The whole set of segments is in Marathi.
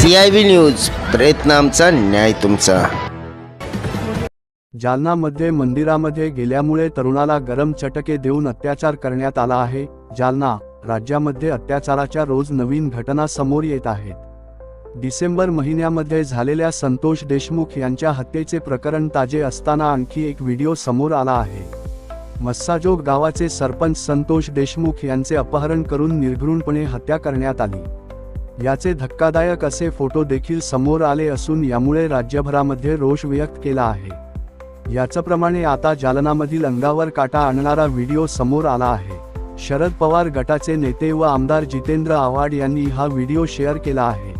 सी आय बी न्यूज प्रयत्न आमचा न्याय तुमचा. जालनामध्ये मंदिरामध्ये गेल्यामुळे तरुणाला गरम चटके देऊन अत्याचार करण्यात आला आहे. जालना राज्यामध्ये अत्याचाराच्या रोज नवीन घटना समोर येत आहेत. डिसेंबर महिन्यामध्ये झालेल्या संतोष देशमुख यांच्या हत्येचे प्रकरण ताजे असताना आणखी एक व्हिडिओ समोर आला आहे. मस्साजोग गावाचे सरपंच संतोष देशमुख यांचे अपहरण करून निर्घृणपणे हत्या करण्यात आली. याचे धक्कादायक असे फोटो देखील समोर आले असून यामुळे राज्यभरामध्ये रोष व्यक्त केला आहे. याचप्रमाणे आता जालनामधील अंगावर काटा आणणारा व्हिडिओ समोर आला आहे. शरद पवार गटाचे नेते व आमदार जितेंद्र आव्हाड यांनी हा व्हिडिओ शेअर केला आहे.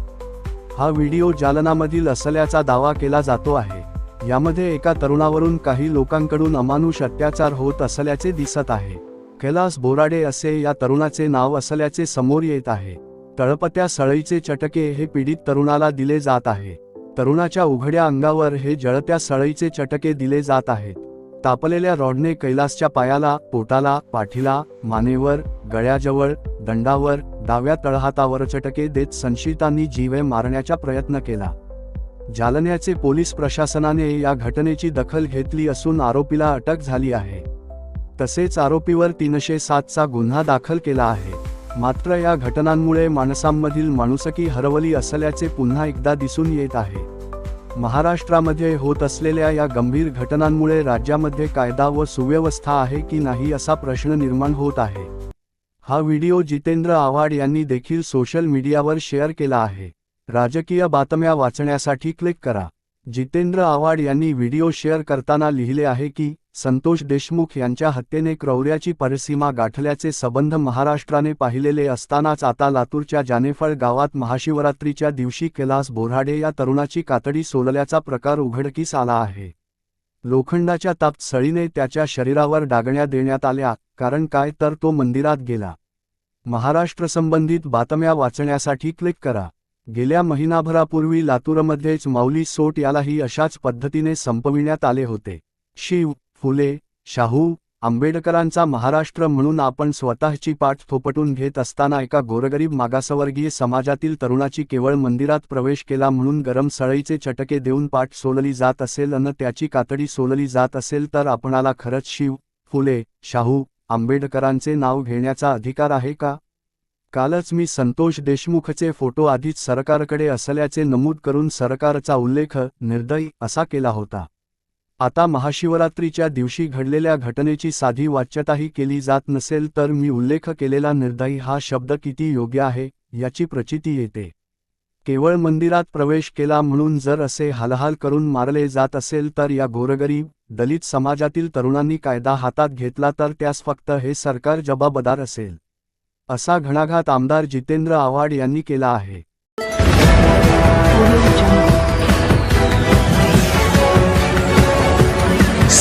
हा व्हिडिओ जालनामधील असल्याचा दावा केला जातो आहे. यामध्ये एका तरुणावरून काही लोकांकडून अमानुष अत्याचार होत असल्याचे दिसत आहे. कैलास बोराडे असे या तरुणाचे नाव असल्याचे समोर येत आहे. तळपत्या सळईचे चटके हे पीडित तरुणाला दिले जात आहे. तरुणाच्या उघड्या अंगावर हे जळत्या सळईचे चटके दिले जात आहेत. तापलेल्या रॉडने कैलासच्या पायाला पोटाला पाठीला मानेवर गळ्याजवळ दंडावर डाव्या तळहातावर चटके देत संशितांनी जीवे मारण्याचा प्रयत्न केला. जालन्याचे पोलीस प्रशासनाने या घटनेची दखल घेतली असून आरोपीला अटक झाली आहे. तसेच आरोपीवर तीनशे सातचा गुन्हा दाखल केला आहे. मात्र या घटनांमुळे माणसांमधील माणुसकी हरवली असल्याचे पुन्हा एकदा दिसून येत आहे. महाराष्ट्रामध्ये होत असलेल्या या गंभीर घटनांमुळे राज्यामध्ये कायदा व सुव्यवस्था आहे की नाही असा प्रश्न निर्माण होत आहे. हा व्हिडिओ जितेंद्र आव्हाड यांनी देखील सोशल मीडियावर शेअर केला आहे. राजकीय बातम्या वाचण्यासाठी क्लिक करा. जितेंद्र आव्हाड यांनी व्हिडिओ शेअर करताना लिहिले आहे की संतोष देशमुख यांच्या हत्येने क्रौर्याची परिसीमा गाठल्याचे संबंध महाराष्ट्राने पाहिलेले असतानाच आता लातूरच्या जानेफळ गावात महाशिवरात्रीच्या दिवशी कैलास बोराडे या तरुणाची कातडी सोलल्याचा प्रकार उघडकीस आला आहे. लोखंडाच्या ताप सळीने त्याच्या शरीरावर डागण्या देण्यात आल्या कारण काय तर तो मंदिरात गेला. महाराष्ट्र संबंधित बातम्या वाचण्यासाठी क्लिक करा. गेल्या महिनाभरापूर्वी लातूरमध्येच माऊली सोट यालाही अशाच पद्धतीने संपविण्यात आले होते. शिव फुले शाहू आंबेडकरांचा महाराष्ट्र म्हणून आपण स्वतःची पाठ थोपटून घेत असताना एका गोरगरीब मागासवर्गीय समाजातील तरुणाची केवळ मंदिरात प्रवेश केला म्हणून गरम सळईचे चटके देऊन पाठ सोलली जात असेल अन त्याची कातडी सोलली जात असेल तर आपणाला खरंच शिव फुले शाहू आंबेडकरांचे नाव घेण्याचा अधिकार आहे का? कालच मी संतोष देशमुखचे फोटो आधीच सरकारकडे असल्याचे नमूद करून सरकारचा उल्लेख निर्दयी असा केला होता. आता महाशिवरात्रीच्या दिवशी घडलेल्या घटनेची साधी वाच्यताही केली जात नसेल तर मी उल्लेख केलेला निर्दयी हा शब्द किती योग्य आहे याची प्रचिती येते. केवळ मंदिरात प्रवेश केला म्हणून जर असे हालहाल करून मारले जात असेल तर या गोरगरीब दलित समाजातील तरुणांनी कायदा हातात घेतला तर त्यास फक्त हे सरकार जबाबदार असेल. असा घणाघात आमदार जितेंद्र आव्हाड यांनी केला आहे.